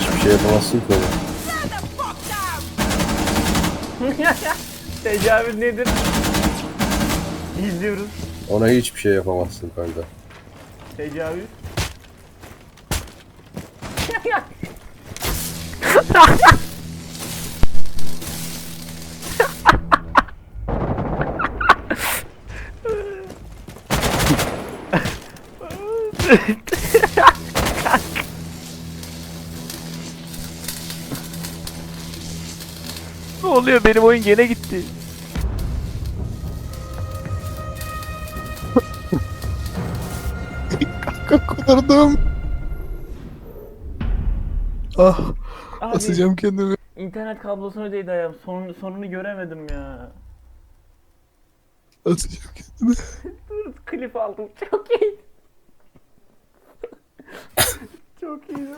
Hiçbir şey yapamazsın ki down. Tecavüz nedir? İzliyoruz. Ona hiçbir şey yapamazsın kanka. Tecavüz. Ne oluyor benim oyun gene gitti. Kanka kurtardım. Ah Abi asacağım kendimi. internet kablosuna değdi ayağım. Son, sonunu göremedim ya. Asacağım kendimi. Dur klip aldım. Çok iyi. Çok iyi.